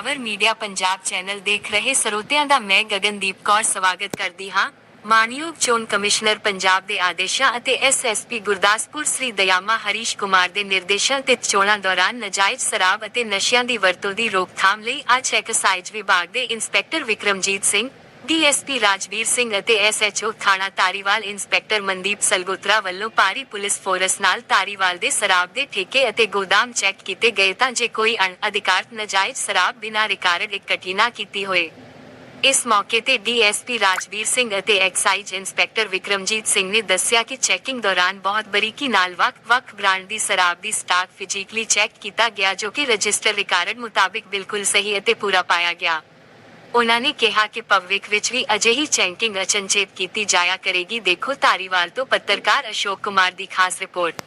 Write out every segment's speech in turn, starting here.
Power media Punjab channel ਦੇਖ ਰਹੇ ਸਰੋਤਿਆਂ ਦਾ ਮੈਂ ਗਗਨਦੀਪ ਕੌਰ ਸਵਾਗਤ ਕਰਦੀ ਹਾਂ। ਮਾਨਯੋਗ ਚੋਣ ਕਮਿਸ਼ਨਰ ਪੰਜਾਬ ਦੇ ਆਦੇਸ਼ਾਂ ਅਤੇ ਐਸਐਸਪੀ ਗੁਰਦਾਸਪੁਰ ਸ੍ਰੀ ਦਯਾਮਾ ਹਰੀਸ਼ ਕੁਮਾਰ ਦੇ ਨਿਰਦੇਸ਼ਾਂ ਤੇ ਚੋਣਾਂ ਦੌਰਾਨ ਨਜਾਇਜ਼ ਸ਼ਰਾਬ ਅਤੇ ਨਸ਼ਿਆਂ ਦੀ ਵਰਤੋਂ ਦੀ ਰੋਕਥਾਮ ਲਈ ਅੱਜ ਐਕਸਾਈਜ਼ ਵਿਭਾਗ ਦੇ ਇੰਸਪੈਕਟਰ ਵਿਕਰਮਜੀਤ ਸਿੰਘ ਡੀਐਸਪੀ ਰਾਜਵੀਰ ਸਿੰਘ ਅਤੇ ਐਸਐਚਓ ਥਾਣਾ ਤਾਰੀਵਾਲ ਇੰਸਪੈਕਟਰ ਮਨਦੀਪ ਸਲਗੋਤਰਾ ਵੱਲੋਂ ਭਾਰੀ ਪੁਲਿਸ ਫੋਰਸ ਨਾਲ ਤਾਰੀਵਾਲ ਦੇ ਸ਼ਰਾਬ ਦੇ ਠੇਕੇ ਅਤੇ ਗੋਦਾਮ ਚੈੱਕ ਕੀਤੇ ਗਏ ਤਾਂ ਜੇ ਕੋਈ ਅਣਅਧਿਕਾਰਤ ਨਜਾਇਜ਼ ਸ਼ਰਾਬ ਬਿਨਾਂ ਰਿਕਾਰਡ ਇਕੱਠੀ ਨਾ ਕੀਤੀ ਹੋਏ। ਇਸ ਮੌਕੇ ਤੇ ਡੀਐਸਪੀ ਰਾਜਵੀਰ ਸਿੰਘ ਅਤੇ ਐਕਸਾਈਜ਼ ਇੰਸਪੈਕਟਰ ਵਿਕਰਮਜੀਤ ਸਿੰਘ ਨੇ ਦੱਸਿਆ ਕਿ ਚੈਕਿੰਗ ਦੌਰਾਨ ਬਹੁਤ ਬਰੀਕੀ ਨਾਲ ਵੱਖ-ਵੱਖ ਬ੍ਰਾਂਡ ਦੀ ਸ਼ਰਾਬ ਦੀ ਸਟਾਕ ਫਿਜ਼ੀਕਲੀ ਚੈੱਕ ਕੀਤਾ ਗਿਆ ਜੋ ਕਿ ਰਜਿਸਟਰ ਰਿਕਾਰਡ ਮੁਤਾਬਿਕ ਬਿਲਕੁਲ ਸਹੀ ਅਤੇ ਪੂਰਾ ਪਾਇਆ ਗਿਆ। ਉਹਨਾਂ ਨੇ ਕਿਹਾ ਕਿ ਭਵਿੱਖ ਵਿੱਚ ਵੀ ਅਜਿਹੀ ਚੈਕਿੰਗ ਅਚਨਚੇਤ ਕੀਤੀ ਜਾਇਆ ਕਰੇਗੀ। ਦੇਖੋ ਧਾਰੀਵਾਲ ਤੋਂ ਪੱਤਰਕਾਰ ਅਸ਼ੋਕ ਕੁਮਾਰ ਦੀ ਖਾਸ ਰਿਪੋਰਟ।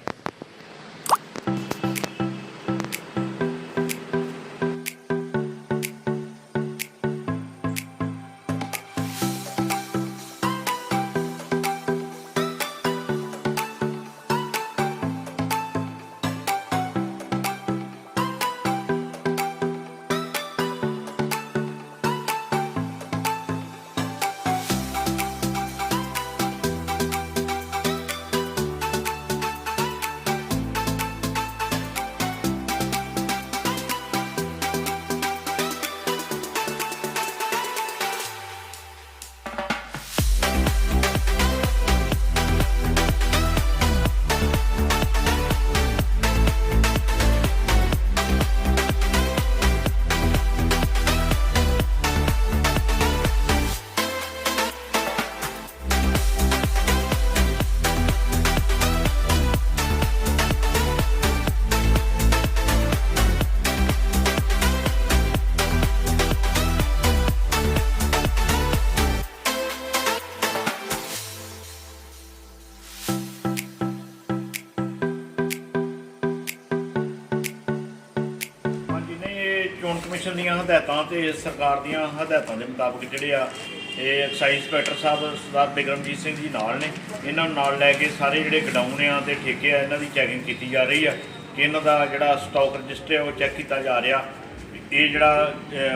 ਚੋਣ ਕਮਿਸ਼ਨ ਦੀਆਂ ਹਦਾਇਤਾਂ ਤੇ ਸਰਕਾਰ ਦੀਆਂ ਹਦਾਇਤਾਂ ਦੇ ਮੁਤਾਬਕ ਜਿਹੜੇ ਆ, ਇਹ ਐਕਸਾਈਜ਼ ਇੰਸਪੈਕਟਰ ਸਾਹਿਬ ਸਰਦਾਰ ਬਿਕਰਮਜੀਤ ਸਿੰਘ ਜੀ ਨਾਲ ਨੇ। ਇਹਨਾਂ ਨੂੰ ਨਾਲ ਲੈ ਕੇ ਸਾਰੇ ਜਿਹੜੇ ਗਡਾਊਨ ਆ ਤੇ ਠੇਕੇ ਆ, ਇਹਨਾਂ ਦੀ ਚੈਕਿੰਗ ਕੀਤੀ ਜਾ ਰਹੀ ਆ ਕਿ ਇਹਨਾਂ ਦਾ ਜਿਹੜਾ ਸਟਾਕ ਰਜਿਸਟਰ ਹੈ ਉਹ ਚੈੱਕ ਕੀਤਾ ਜਾ ਰਿਹਾ। ਇਹ ਜਿਹੜਾ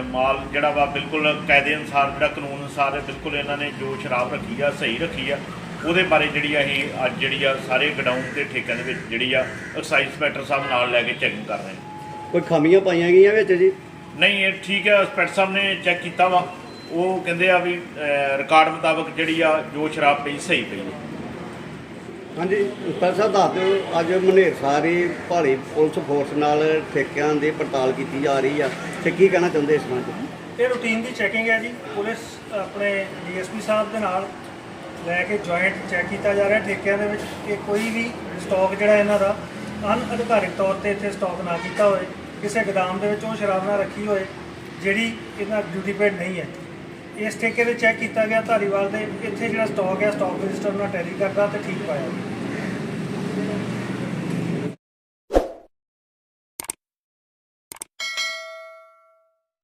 ਮਾਲ ਜਿਹੜਾ ਵਾ ਬਿਲਕੁਲ ਕਾਇਦੇ ਅਨੁਸਾਰ, ਜਿਹੜਾ ਕਾਨੂੰਨ ਅਨੁਸਾਰ ਹੈ, ਬਿਲਕੁਲ ਇਹਨਾਂ ਨੇ ਜੋ ਸ਼ਰਾਬ ਰੱਖੀ ਆ, ਸਹੀ ਰੱਖੀ ਆ। ਉਹਦੇ ਬਾਰੇ ਜਿਹੜੀ ਆ ਇਹ ਅੱਜ ਜਿਹੜੀ ਆ, ਸਾਰੇ ਗਡਾਊਨ ਤੇ ਠੇਕਿਆਂ ਦੇ ਵਿੱਚ ਜਿਹੜੀ ਆ, ਐਕਸਾਈਜ਼ ਇੰਸਪੈਕਟਰ ਸਾਹਿਬ ਨਾਲ ਲੈ ਕੇ ਚੈਕਿੰਗ ਕਰ ਰਹੇ ਨੇ। ਕੋਈ ਖਾਮੀਆਂ ਪਾਈਆਂ ਗਈਆਂ ਵਿੱਚ ਜੀ? ਨਹੀਂ ਇਹ ਠੀਕ ਹੈ ਇੰਸਪੈਕਟਰ ਸਾਹਿਬ ਨੇ ਚੈੱਕ ਕੀਤਾ ਵਾ। ਉਹ ਕਹਿੰਦੇ ਆ ਵੀ ਰਿਕਾਰਡ ਮੁਤਾਬਕ ਜਿਹੜੀ ਆ ਜੋ ਸ਼ਰਾਬ ਪਈ ਸਹੀ ਪਈ ਹੈ। ਹਾਂਜੀ ਇੰਸਪੈਕਟਰ ਸਾਹਿਬ ਦੱਸ ਦਿਓ ਅੱਜ ਮਨੇਰ ਸਾਰੀ ਭਾਲੀ ਪੁਲਿਸ ਫੋਰਸ ਨਾਲ ਠੇਕਿਆਂ ਦੀ ਪੜਤਾਲ ਕੀਤੀ ਜਾ ਰਹੀ ਆ। ਤੇ ਕੀ ਕਹਿਣਾ ਚਾਹੁੰਦੇ ਇਸ ਸੰਬੰਧ ਇਹ ਰੂਟੀਨ ਦੀ ਚੈਕਿੰਗ ਹੈ ਜੀ। ਪੁਲਿਸ ਆਪਣੇ ਡੀਐਸਪੀ ਸਾਹਿਬ ਦੇ ਨਾਲ ਲੈ ਕੇ ਜੁਆਇੰਟ ਚੈੱਕ ਕੀਤਾ ਜਾ ਰਿਹਾ ਠੇਕਿਆਂ ਦੇ ਵਿੱਚ ਕਿ ਕੋਈ ਵੀ ਸਟਾਕ ਜਿਹੜਾ ਇਹਨਾਂ ਦਾ ਅਨਅਧਿਕਾਰਿਤ ਤੌਰ ਤੇ ਇੱਥੇ ਸਟਾਕ ਨਾ ਕੀਤਾ ਹੋਏ, ਕਿਸੇ ਗਦਾਮ ਦੇ ਵਿੱਚ ਉਹ ਸ਼ਰਾਬ ਨਾ ਰੱਖੀ ਹੋਏ, ਜਿਹੜੀ ਇਹਨਾਂ ਡਿਊਟੀ ਪੇਡ ਨਹੀਂ ਹੈ। ਇਸ ਠੇਕੇ ਦੇ ਚੈੱਕ ਕੀਤਾ ਗਿਆ, ਧਾਰੀਵਾਲ ਦੇ ਇੱਥੇ ਜਿਹੜਾ ਸਟਾਕ ਹੈ ਸਟਾਕ ਰਜਿਸਟਰ ਨਾਲ ਟੈਲੀ ਕਰਦਾ ਤੇ ਠੀਕ ਪਾਇਆ।